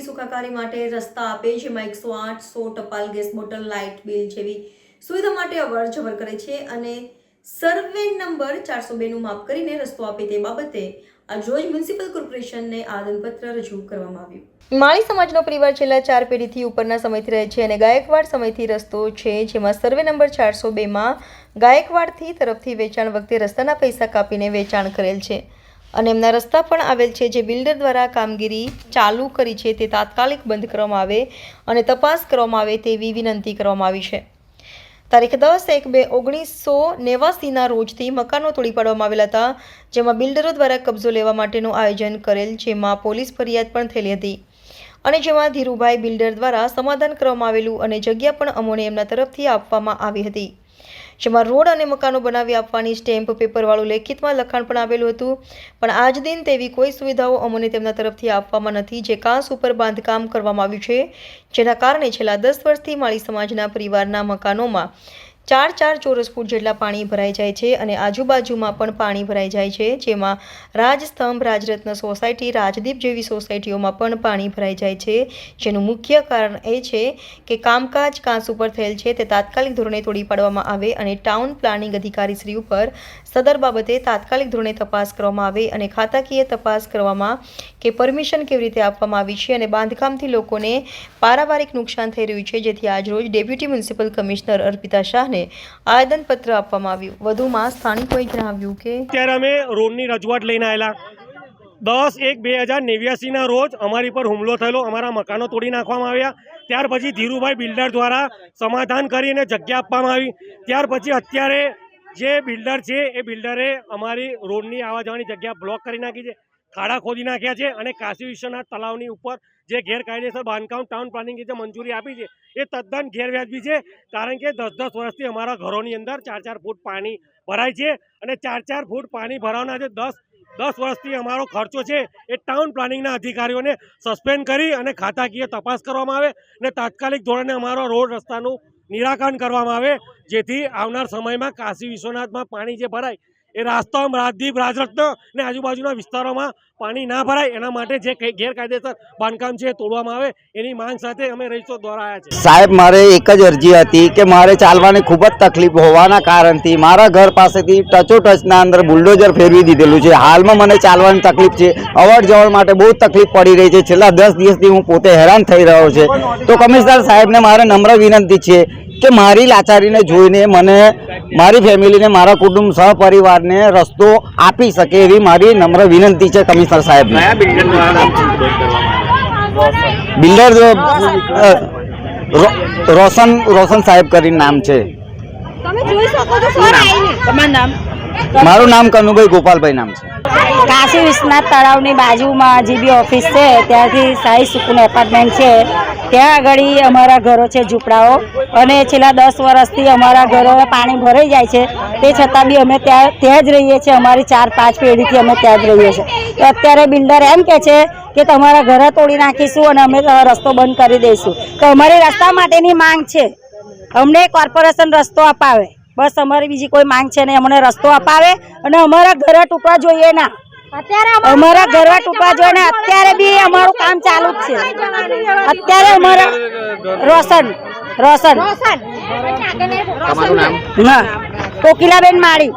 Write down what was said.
સુખાકારી માટે રસ્તા આપે જેમાં એકસો આઠ, સો ટપાલ ગેસ બોટલ, લાઇટ બિલ જેવી સુવિધા માટે અવર જવર કરે છે અને સર્વે નંબર ચારસો બેનું માપ કરીને રસ્તો આપે તે બાબતે આજ રોજ મ્યુનિસિપલ કોર્પોરેશનને આદનપત્ર રજૂ કરવામાં આવ્યું. માળી સમાજનો પરિવાર છેલ્લા ચાર પેઢીથી ઉપરના સમયથી રહે છે અને ગાયકવાડ સમયથી રસ્તો છે, જેમાં સર્વે નંબર ચારસો બેમાં ગાયકવાડથી તરફથી વેચાણ વખતે રસ્તાના પૈસા કાપીને વેચાણ કરેલ છે. અને એમના રસ્તા પણ આવેલ છે જે બિલ્ડર દ્વારા કામગીરી ચાલુ કરી છે તે તાત્કાલિક બંધ કરવામાં આવે અને તપાસ કરવામાં આવે તેવી વિનંતી કરવામાં આવી છે. તારીખ દસ એક બે ઓગણીસો નેવાસીના રોજથી મકાનો તોડી પાડવામાં આવેલા હતા, જેમાં બિલ્ડરો દ્વારા કબજો લેવા માટેનું આયોજન કરેલ, જેમાં પોલીસ ફરિયાદ પણ થયેલી હતી. અને જેમાં ધીરુભાઈ બિલ્ડર દ્વારા સમાધાન કરવામાં આવેલું અને જગ્યા પણ અમોને એમના તરફથી આપવામાં આવી હતી. જેમાં રોડ અને મકાનો બનાવી આપવાની સ્ટેમ્પ પેપરવાળું લેખિતમાં લખાણ પણ આવેલું હતું. પણ આજ દિન તેવી કોઈ સુવિધાઓ અમને તેમના તરફથી આપવામાં નથી, જે કાંસ ઉપર બાંધકામ કરવામાં આવ્યું છે, જેના કારણે છેલ્લા દસ વર્ષથી માળી સમાજના પરિવારના મકાનોમાં ચાર ચાર ચોરસ ફૂટ જેટલા પાણી ભરાઈ જાય છે અને આજુબાજુમાં પણ પાણી ભરાઈ જાય છે, જેમાં રાજસ્તંભ, રાજરત્ન સોસાયટી, રાજદીપ જેવી સોસાયટીઓમાં પણ પાણી ભરાઈ જાય છે. જેનું મુખ્ય કારણ એ છે કે કામકાજ કાંસ ઉપર થયેલ છે, તે તાત્કાલિક ધોરણે તોડી પાડવામાં આવે અને ટાઉન પ્લાનિંગ અધિકારી શ્રી ઉપર સદર બાબતે તાત્કાલિક ધોરણે તપાસ કરવામાં આવે અને ખાતાકીય તપાસ કરવામાં કે પરમિશન કેવી રીતે આપવામાં આવી છે અને બાંધકામથી લોકોને પારાવારિક નુકસાન થઈ રહ્યું છે, જેથી આજરોજ ડેપ્યુટી મ્યુનિસિપલ કમિશનર અર્પિતા શાહને આવેદનપત્ર આપવામાં આવ્યું. વધુમાં સ્થાનિકોએ જણાવ્યું કે ત્યારે અમે રોડની રજૂઆત લઈને આવેલા. દસ એક બે હજાર નેવ્યાસીના રોજ અમારી પર હુમલો થયેલો, અમારા મકાનો તોડી નાખવામાં આવ્યા. ત્યાર પછી ધીરુભાઈ બિલ્ડર દ્વારા સમાધાન કરીને જગ્યા આપવામાં આવી. ત્યાર પછી અત્યારે જે બિલ્ડર છે, એ બિલ્ડરે અમારી રોડની આવવા જવાની જગ્યા બ્લોક કરી નાખી છે. ખાડા ખોદી નાખ્યા છે અને કાશી વિશ્વનાથ તલાવની ઉપર જે ગેરકાયદેસર બાંધકામ ટાઉન પ્લાનિંગ જે મંજૂરી આપી છે, એ તદ્દન ગેરવ્યાજબી છે. કારણ કે દસ દસ વર્ષથી અમારા ઘરોની અંદર ચાર ચાર ફૂટ પાણી ભરાય છે અને ચાર ચાર ફૂટ પાણી ભરાવાના જે દસ દસ વર્ષથી અમારો ખર્ચો છે, એ ટાઉન પ્લાનિંગના અધિકારીઓને સસ્પેન્ડ કરી અને ખાતાકીય તપાસ કરવામાં આવે અને તાત્કાલિક ધોરણે અમારો રોડ રસ્તાનું નિરાકરણ કરવામાં આવે જેથી આવનાર સમયમાં કાશી વિશ્વનાથમાં પાણી જે ભરાય એ રાસ્તમ રાજદીપ રાજરત્ન ને આજુબાજુના વિસ્તારોમાં પાણી ના ભરાય. એના માટે જે ગેરકાયદેસર બાંધકામ છે તોડવામાં આવે. એની માંગ સાથે અમે રહીશો દ્વારા આવ્યા છે સાહેબ, મારે એક જ અરજી હતી કે મારે ચાલવાની ખૂબ જ તકલીફ હોવાના કારણથી મારા ઘર પાસેથી ટચો ટચના અંદર બુલડોઝર ફેરવી દીધેલું છે. હાલમાં મને ચાલવાની તકલીફ છે. અવર જવર માટે બહુ તકલીફ પડી રહી છે. છેલ્લા દસ દિવસથી હું પોતે હેરાન થઈ રહ્યો છે. તો કમિશનર સાહેબને મારે નમ્ર વિનંતી છે કે મારી લાચારીને જોઈને મને મારી ફેમિલીને મારા કુટુંબ સહપરિવારને રસ્તો આપી શકે એવી મારી નમ્ર વિનંતી છે કમિશનર સાહેબને. બિલ્ડર રોશન રોશન સાહેબ કરીને નામ છે. તમે જોઈ શકો છો તમારું નામ? મારું નામ કનુભાઈ ગોપાલભાઈ નામ છે. કાશી વિશ્વનાથ તળાવની બાજુમાં જે બી ઓફિસ છે, ત્યાંથી સાઈ સુકુન એપાર્ટમેન્ટ છે. ત્યાં આગળ અમારા ઘરો છે ઝૂંપડાઓ. અને છેલ્લા દસ વર્ષથી અમારા ઘરો પાણી ભરાઈ જાય છે. તે છતાં બી અમે ત્યાં ત્યાં જ રહીએ છીએ. અમારી ચાર, પાંચ પેઢીથી અમે ત્યાં જ રહીએ છીએ. તો અત્યારે બિલ્ડર એમ કે છે કે તમારા ઘરે તોડી નાખીશું અને અમે રસ્તો બંધ કરી દઈશું. તો અમારી રસ્તા માટેની માંગ છે. અમને કોર્પોરેશન રસ્તો અપાવે. બસ અમારી બીજી કોઈ માંગ છે નહીં. અમને રસ્તો અપાવે અને અમારા ઘરે ટૂંકા જોઈએ ના. અમારા ઘરે ટૂંકા જોઈએ ને અત્યારે બી અમારું કામ ચાલુ જ છે. અત્યારે અમારા રોશન રોશન. હા કોકિલાબેન માળી.